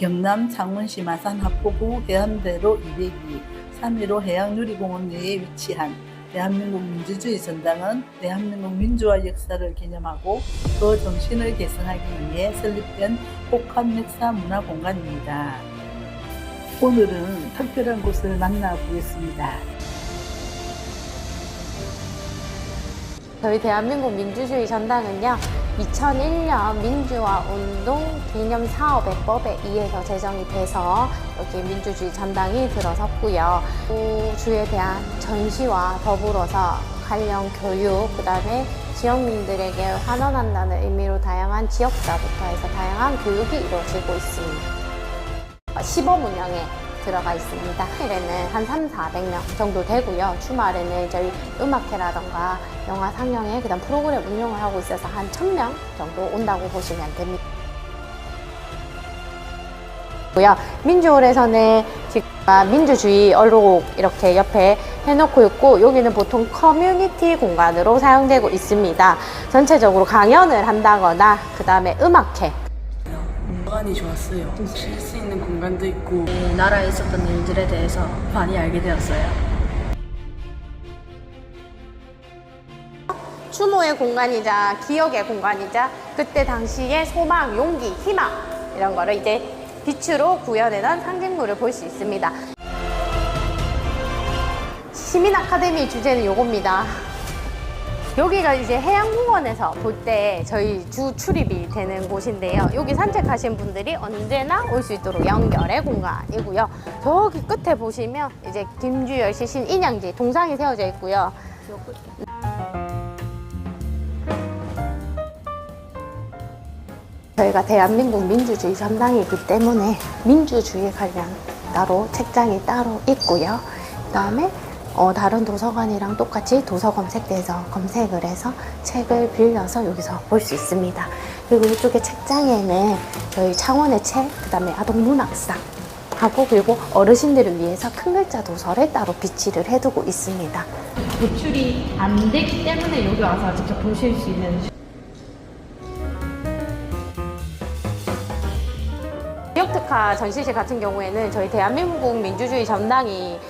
경남 창원시 마산 합포구 해안대로 202, 315 해양누리공원 내에 위치한 대한민국 민주주의 전당은 대한민국 민주화 역사를 기념하고 그 정신을 계승하기 위해 설립된 혹한 역사 문화 공간입니다. 오늘은 특별한 곳을 만나보겠습니다. 저희 대한민국 민주주의 전당은요, 2001년 민주화 운동 기념 사업의 법에 의해서 제정이 돼서 여기 민주주의 전당이 들어섰고요. 또 주에 대한 전시와 더불어서 관련 교육, 그 다음에 지역민들에게 환원한다는 의미로 다양한 지역사부터 해서 다양한 교육이 이루어지고 있습니다. 시범 운영에 들어가 있습니다. 일에는 한 3, 400명 정도 되고요. 주말에는 저희 음악회라던가 영화 상영회, 그다음 프로그램 운영을 하고 있어서 한 1000명 정도 온다고 보시면 됩니다. 민주홀에서는 지금 민주주의 얼룩 이렇게 옆에 해놓고 있고 여기는 보통 커뮤니티 공간으로 사용되고 있습니다. 전체적으로 강연을 한다거나 그 다음에 음악회 공간이 좋았어요. 쉴 수 있는 공간도 있고 나라에 있었던 일들에 대해서 많이 알게 되었어요. 추모의 공간이자 기억의 공간이자 그때 당시의 소망, 용기, 희망 이런 거를 이제 빛으로 구현해놓은 상징물을 볼 수 있습니다. 시민 아카데미 주제는 요겁니다. 여기가 이제 해양공원에서 볼 때 저희 주 출입이 되는 곳인데요. 여기 산책하신 분들이 언제나 올 수 있도록 연결의 공간이고요. 저기 끝에 보시면 이제 김주열 시신 인양지 동상이 세워져 있고요. 저희가 대한민국 민주주의 전당이기 때문에 민주주의 관련 따로 책장이 따로 있고요. 그 다음에 어, 다른 도서관이랑 똑같이 도서 검색대에서 검색을 해서 책을 빌려서 여기서 볼 수 있습니다. 그리고 이쪽에 책장에는 저희 창원의 책, 그 다음에 아동 문학상 하고 그리고 어르신들을 위해서 큰 글자 도서를 따로 비치를 해두고 있습니다. 노출이 안 되기 때문에 여기 와서 직접 보실 수 있는 지역특화 전시실 같은 경우에는 저희 대한민국 민주주의 전당이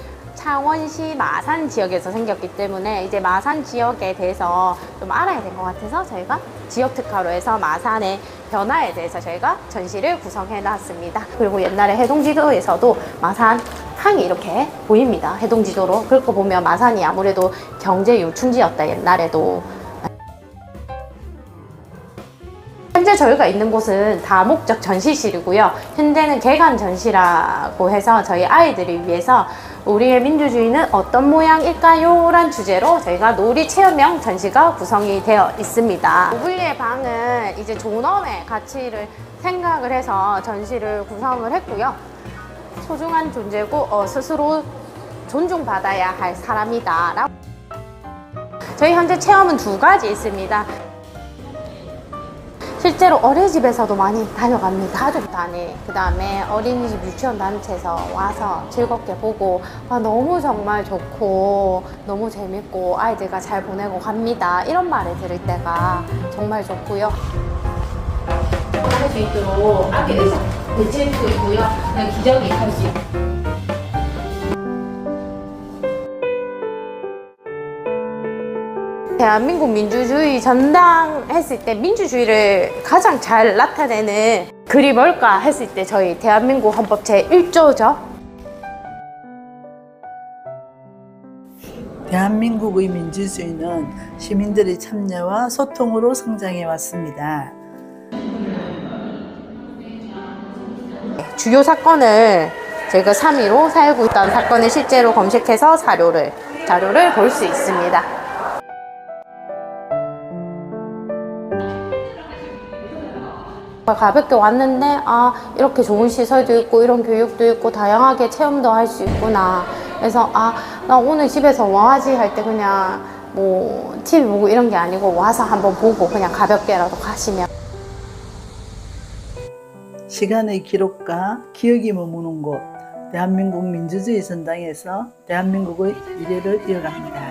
창원시 마산 지역에서 생겼기 때문에 이제 마산 지역에 대해서 좀 알아야 될 것 같아서 저희가 지역 특화로 해서 마산의 변화에 대해서 저희가 전시를 구성해 놨습니다. 그리고 옛날에 해동지도에서도 마산 항이 이렇게 보입니다. 해동지도로. 그렇게 보면 마산이 아무래도 경제 요충지였다, 옛날에도. 현재 저희가 있는 곳은 다목적 전시실이고요. 현재는 개관 전시라고 해서 저희 아이들을 위해서 우리의 민주주의는 어떤 모양일까요? 란 주제로 저희가 놀이 체험형 전시가 구성이 되어 있습니다. 오블리의 방은 이제 존엄의 가치를 생각을 해서 전시를 구성을 했고요. 소중한 존재고 어, 스스로 존중받아야 할 사람이다. 라고 저희 현재 체험은 두 가지 있습니다. 실제로 어린이집에서도 많이 다녀갑니다. 가족 단위, 그 다음에 어린이집 유치원 단체에서 와서 즐겁게 보고, 아, 너무 정말 좋고, 너무 재밌고, 아이들과 잘 보내고 갑니다. 이런 말을 들을 때가 정말 좋고요. 할 수 있도록 아기를 배치해주고 있고요. 기저귀 할수 있고. 대한민국 민주주의 전당 했을 때 민주주의를 가장 잘 나타내는 글이 뭘까 했을 때 저희 대한민국 헌법 제1조죠. 대한민국의 민주주의는 시민들의 참여와 소통으로 성장해 왔습니다. 주요 사건을 제가 3위로 살고 있던 사건을 실제로 검색해서 자료를 자료를 볼 수 있습니다. 가볍게 왔는데 아 이렇게 좋은 시설도 있고 이런 교육도 있고 다양하게 체험도 할 수 있구나 그래서 아 나 오늘 집에서 뭐 하지 할 때 그냥 뭐 TV 보고 이런 게 아니고 와서 한번 보고 그냥 가볍게라도 가시면 시간의 기록과 기억이 머무는 곳 대한민국 민주주의 전당에서 대한민국의 미래를 이어갑니다.